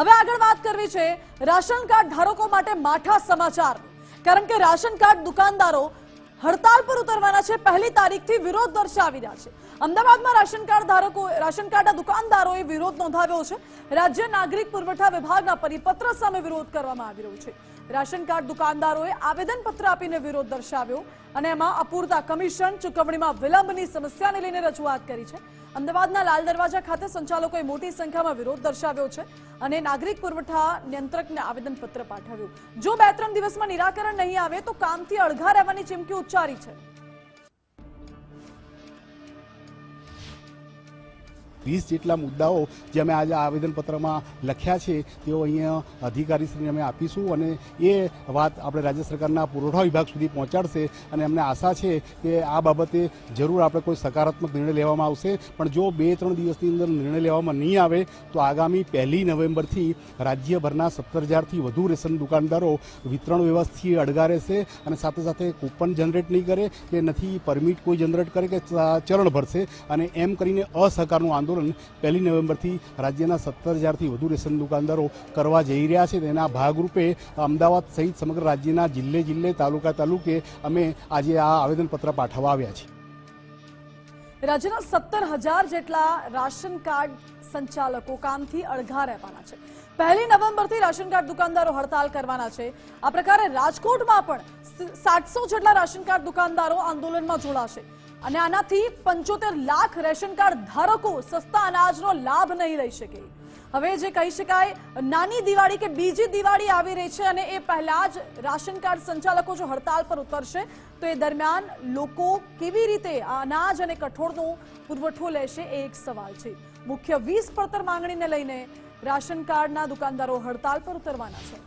હવે આગળ વાત કરવી છે રાશન કાર્ડ ધારકો માટે માઠા સમાચાર. કારણ કે રાશન કાર્ડ દુકાનદારો હડતાલ પર ઉતરવાના છે, પહેલી તારીખથી વિરોધ દર્શાવી રહ્યા છે. અમદાવાદમાં રાશન કાર્ડ ધારકો, રાશન કાર્ડના દુકાનદારોએ વિરોધ નોંધાવ્યો છે. રાજ્ય નાગરિક પુરવઠા વિભાગના પરિપત્ર સામે વિરોધ કરવામાં આવી રહ્યો છે. રાશન કાર્ડ દુકાનદારોએ આવેદનપત્ર આપીને વિરોધ દર્શાવ્યો અને એમાં અપૂરતા કમિશન, ચૂકવણીમાં વિલંબની સમસ્યાને લઈને રજૂઆત કરી છે. અમદાવાદના લાલ દરવાજા ખાતે સંચાલકોએ મોટી સંખ્યામાં વિરોધ દર્શાવ્યો છે અને નાગરિક પુરવઠા નિયંત્રકને આવેદનપત્ર પાઠવ્યું. જો બે ત્રણ દિવસમાં નિરાકરણ નહીં આવે તો કામથી અળઘા રહેવાની ચીમકી ઉચ્ચારી છે. વીસ જેટલા મુદ્દાઓ જે અમે આજે આવેદનપત્રમાં લખ્યા છે, તેઓ અહીંયા અધિકારીશ્રીને અમે આપીશું અને એ વાત આપણે રાજ્ય સરકારના પુરવઠા વિભાગ સુધી પહોંચાડશે અને અમને આશા છે કે આ બાબતે જરૂર આપણે કોઈ સકારાત્મક નિર્ણય લેવામાં આવશે. પણ જો બે ત્રણ દિવસની અંદર નિર્ણય લેવામાં નહીં આવે, તો આગામી પહેલી નવેમ્બરથી રાજ્યભરના સત્તર હજારથી વધુ રેશન દુકાનદારો વિતરણ વ્યવસ્થાથી અડગા રહેશે અને સાથે સાથે કૂપન જનરેટ નહીં કરે કે નથી પરમિટ કોઈ જનરેટ કરે કે ચરણ ભરશે અને એમ કરીને અસહકારનું આંદોલન પહેલી નવેમ્બરથી રાજ્યના સત્તર હજારથી વધુ રેશન દુકાનદારો કરવા જઈ રહ્યા છે. તેના ભાગરૂપે અમદાવાદ સહિત સમગ્ર રાજ્યના જિલ્લે જિલ્લે, તાલુકા તાલુકે અમે આજે આ આવેદનપત્ર પાઠવવા આવ્યા છીએ. રાજ્યના સત્તર હજાર જેટલા રાશન કાર્ડ સંચાલકો કામથી અળઘા રહેવાના છે. પહેલી નવેમ્બરથી રાશન કાર્ડ દુકાનદારો હડતાલ કરવાના છે. આ પ્રકારે રાજકોટમાં પણ સાતસો જેટલા રાશન કાર્ડ દુકાનદારો આંદોલનમાં જોડાશે. અને આનાથી પંચોતેર લાખ રેશન કાર્ડ ધારકો સસ્તા અનાજનો લાભ નહીં લઈ શકે. હવે જે કહી શકાય, નાની દિવાળી કે બીજી દિવાળી આવી રહી છે અને એ પહેલા જ રાશન કાર્ડ સંચાલકો જો હડતાલ પર ઉતરશે, તો એ દરમિયાન લોકો કેવી રીતે અનાજ અને કઠોળનો પુરવઠો લેશે એ એક સવાલ છે. મુખ્ય વીસ પડતર માંગણીને લઈને રાશન કાર્ડના દુકાનદારો હડતાલ પર ઉતરવાના છે.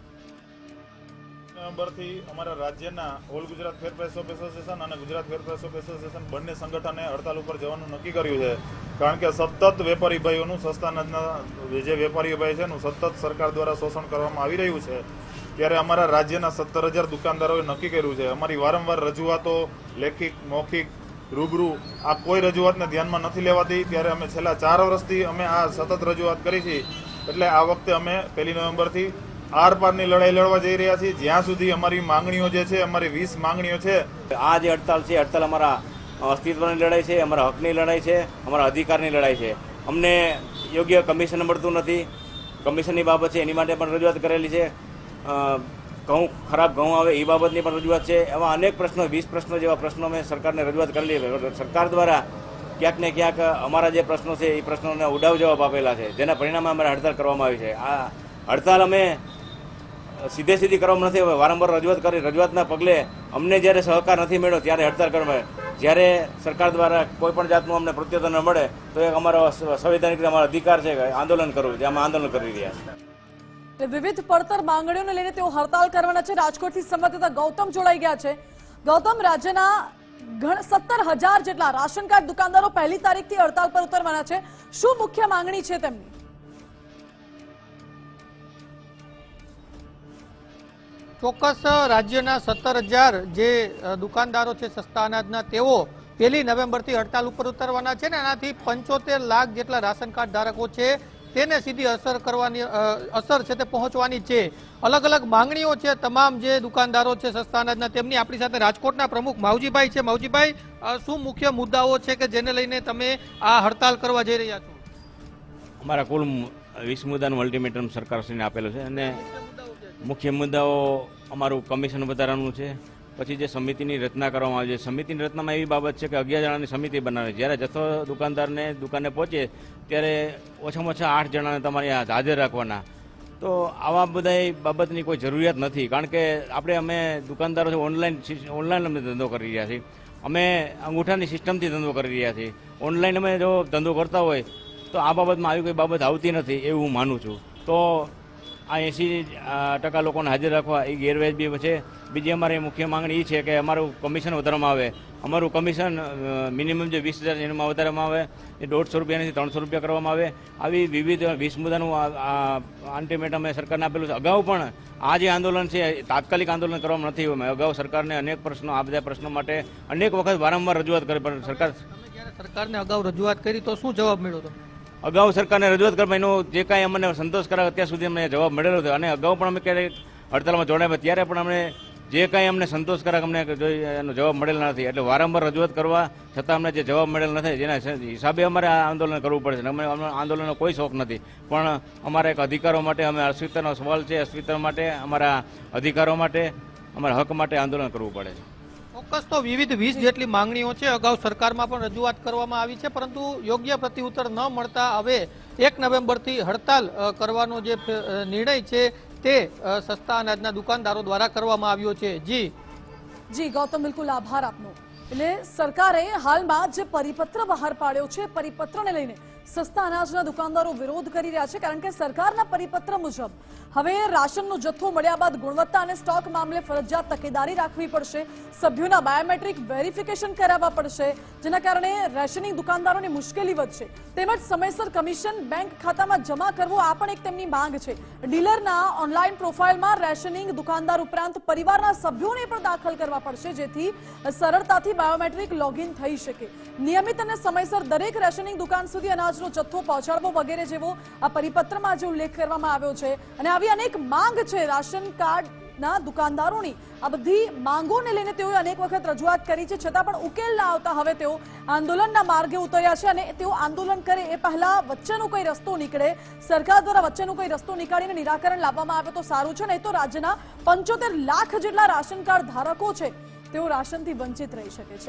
નવેમ્બરથી અમારા રાજ્યના all Gujarat fair price shop association અને Gujarat fair price shop association બંને સંગઠને હડતાલ ઉપર જવાનું નક્કી કર્યું છે. કારણ કે સતત વેપારી ભાઈઓનું સસ્તા અનાજના જે વેપારીઓ ભાઈ છે એનું સતત સરકાર દ્વારા શોષણ કરવામાં આવી રહ્યું છે. ત્યારે અમારા રાજ્યના સત્તર હજાર દુકાનદારોએ નક્કી કર્યું છે. અમારી વારંવાર રજૂઆતો લેખિક મૌખિક, રૂબરૂ, આ કોઈ રજૂઆતને ધ્યાનમાં નથી લેવાતી. ત્યારે અમે છેલ્લા ચાર વર્ષથી અમે આ સતત રજૂઆત કરી છે. એટલે આ વખતે અમે પહેલી નવેમ્બરની આર પારની લડાઈ લડવા જઈ રહ્યા છીએ. જ્યાં સુધી અમારી માંગણીઓ જે છે, અમારી વીસ માંગણીઓ છે, આ જે હડતાલ છે હડતાલ અમારા અસ્તિત્વની લડાઈ છે, અમારા હકની લડાઈ છે, અમારા અધિકારની લડાઈ છે. અમને યોગ્ય કમિશન મળતું નથી. કમિશનની બાબત છે, એની માટે પણ રજૂઆત કરેલી છે. ઘઉં ખરાબ ઘઉં આવે એ બાબતની પણ રજૂઆત છે. એવા અનેક પ્રશ્નો, વીસ પ્રશ્નો જેવા પ્રશ્નો અમે સરકારને રજૂઆત કરેલી સરકાર દ્વારા ક્યાંક ને ક્યાંક અમારા જે પ્રશ્નો છે, એ પ્રશ્નોને ઉડાવ જવાબ આપેલા છે. જેના પરિણામે અમારે હડતાલ કરવામાં આવી છે. આ હડતાલ અમે સીધે સીધી કરવામાં નથી વારંવાર રજૂઆત કરી, રજૂઆતના પગલે અમને જ્યારે સહકાર નથી મળ્યો, ત્યારે હડતાલ કરવામાં જ્યારે સરકાર દ્વારા કોઈ પણ જાતનું અમને પ્રત્યુત્તર ન મળે, તો એક અમારો સંવિધાનિક રીતે અમારો અધિકાર છે આંદોલન કરવું જે અમે આંદોલન કરી રહ્યા છીએ વિવિધ પડતર માંગણીઓને લઈને તેઓ હડતાલ કરવાના છે. રાજકોટથી સંવાદદાતા ગૌતમ જોડાઈ ગયા છે. ગૌતમ, રાજ્યના સત્તર હજાર જેટલા રાશન કાર્ડ દુકાનદારો પહેલી તારીખથી હડતાલ પર ઉતરવાના છે. શું મુખ્ય માંગણી છે તેમની? ચોક્કસ રાજ્યના સત્તર હજાર જે દુકાનદારો છે સસ્તા અનાજના, તેઓ પહેલી નવેમ્બરથી હડતાલ ઉપર ઉતરવાના છે ને એનાથી પંચોતેર લાખ જેટલા રાશન કાર્ડ ધારકો છે તેને સીધી અસર કરવાની અસર છે તે પહોંચવાની છે. અલગ અલગ માંગણીઓ છે તમામ જે દુકાનદારો છે સસ્તા અનાજના, તેમની આપણી સાથે રાજકોટના પ્રમુખ માવજીભાઈ છે. માવજીભાઈ શું મુખ્ય મુદ્દાઓ છે કે જેને લઈને તમે આ હડતાલ કરવા જઈ રહ્યા છો? અમારા કુલ વીસ મુદ્દાનું અલ્ટિમેટમ સરકારશ્રીને આપેલું છે અને મુખ્ય મુદ્દાઓ અમારું કમિશન વધારવાનું છે. પછી જે સમિતિની રચના કરવામાં આવી છે. સમિતિની રચનામાં એવી બાબત છે કે અગિયાર જણાની સમિતિ બનાવે. જ્યારે જથ્થો દુકાનદારને દુકાને પહોંચે, ત્યારે ઓછામાં ઓછા આઠ જણાને તમારે અહીંયા હાજર રાખવાના. તો આવા બધા બાબતની કોઈ જરૂરિયાત નથી. કારણ કે આપણે અમે દુકાનદારો ઓનલાઈન ઓનલાઈન અમે ધંધો કરી રહ્યા છીએ. અમે અંગૂઠાની સિસ્ટમથી ધંધો કરી રહ્યા છીએ. ઓનલાઈન અમે જો ધંધો કરતા હોય, તો આ બાબતમાં આવી કોઈ બાબત આવતી નથી એવું હું માનું છું. તો આ એંસી ટકા લોકોને હાજર રાખવા એ ગેરવાજબી છે. બીજી અમારી મુખ્ય માંગણી એ છે કે અમારું કમિશન વધારવામાં આવે. અમારું કમિશન મિનિમમ જે વીસ હજાર એમાં વધારવામાં આવે. એ દોઢસો રૂપિયાથી ત્રણસો રૂપિયા કરવામાં આવે. આવી વિવિધ વીસ મુદ્દાનું આલ્ટિમેટમ અમે સરકારને આપેલું છે. અગાઉ પણ આ જે આંદોલન છે તાત્કાલિક આંદોલન કરવામાં નથી આવ્યું. અગાઉ સરકારને અનેક પ્રશ્નો, આ બધા પ્રશ્નો માટે અનેક વખત વારંવાર રજૂઆત કરી, પણ સરકાર સરકારને અગાઉ રજૂઆત કરી, તો શું જવાબ મળ્યો તમને? અગાઉ સરકારને રજૂઆત કરવા એનો જે કાંઈ અમને સંતોષ કરાવે અત્યાર સુધી અમને જવાબ મળેલો હતો. અને અગાઉ પણ અમે ક્યારેક હડતાલમાં જોડાયા ત્યારે પણ અમને જે કાંઈ અમને સંતોષકારક અમને એનો જવાબ મળેલ નથી. એટલે વારંવાર રજૂઆત કરવા છતાં અમને જે જવાબ મળેલ નથી, જેના હિસાબે અમારે આ આંદોલન કરવું પડે છે. અમે આંદોલનનો કોઈ શોખ નથી. પણ અમારા એક અધિકારો માટે, અમે અસ્તિત્વનો સવાલ છે અસ્તિત્વ માટે, અમારા અધિકારો માટે, અમારા હક માટે આંદોલન કરવું પડે છે. ચોક્કસ તો વિવિધ વીસ જેટલી માંગણીઓ છે, અગાઉ સરકારમાં પણ રજૂઆત કરવામાં આવી છે, પરંતુ યોગ્ય પ્રત્યુત્તર ન મળતા હવે એક નવેમ્બરથી હડતાલ કરવાનો જે નિર્ણય છે તે સસ્તા અનાજના દુકાનદારો દ્વારા કરવામાં આવ્યો છે. જી. જી, ગૌતમ, બિલકુલ આભાર આપનો. એટલે સરકારે હાલમાં જે પરિપત્ર બહાર પાડ્યો છે. પરિપત્રને લઈને સસ્તા અનાજના દુકાનદારો વિરોધ કરી રહ્યા છે કારણ કે સરકારના પરિપત્ર મુજબ હવે રાશનનો જથ્થો મળ્યા બાદ ગુણવત્તા અને સ્ટોક મામલે ફરજિયાત તકેદારી રાખવી પડશે. સભ્યોના બાયોમેટ્રિક વેરિફિકેશન કરાવવા પડશે, જેના કારણે રેશનિંગ દુકાનદારોની મુશ્કેલી વધશે. તેમજ સમયસર કમિશન બેંક ખાતામાં જમા કરવું આ પણ એક તેમની માંગ છે. ડીલરના ઓનલાઈન પ્રોફાઇલમાં રેશનિંગ દુકાનદાર ઉપરાંત પરિવારના સભ્યોને પણ દાખલ કરવા પડશે, જેથી સરળતાથી બાયોમેટ્રિક લોગિન થઈ શકે. નિયમિત અને સમયસર દરેક રેશનિંગ દુકાન સુધી અનાજનો જથ્થો પહોંચાડવો વગેરે જેવો આ પરિપત્રમાં જે ઉલ્લેખ કરવામાં આવ્યો છે. અને આવી અનેક માંગ છે રાશન કાર્ડ ના દુકાનદારોની. આ બધી માંગોને લઈને તેઓએ અનેક વખત રજૂઆત કરી છે. છતાં પણ ઉકેલ ના આવતા હવે તેઓ આંદોલનના માર્ગે ઉતર્યા છે અને તેઓ આંદોલન કરે એ પહેલા વચ્ચેનો કોઈ રસ્તો નીકળે. સરકાર દ્વારા વચ્ચેનો કોઈ રસ્તો નીકાળીને નિરાકરણ લાવવામાં આવે તો સારું છે. નહીં તો રાજ્યના પંચોતેર લાખ જેટલા રાશન કાર્ડ ધારકો છે, તેઓ રાશનથી વંચિત રહી શકે છે.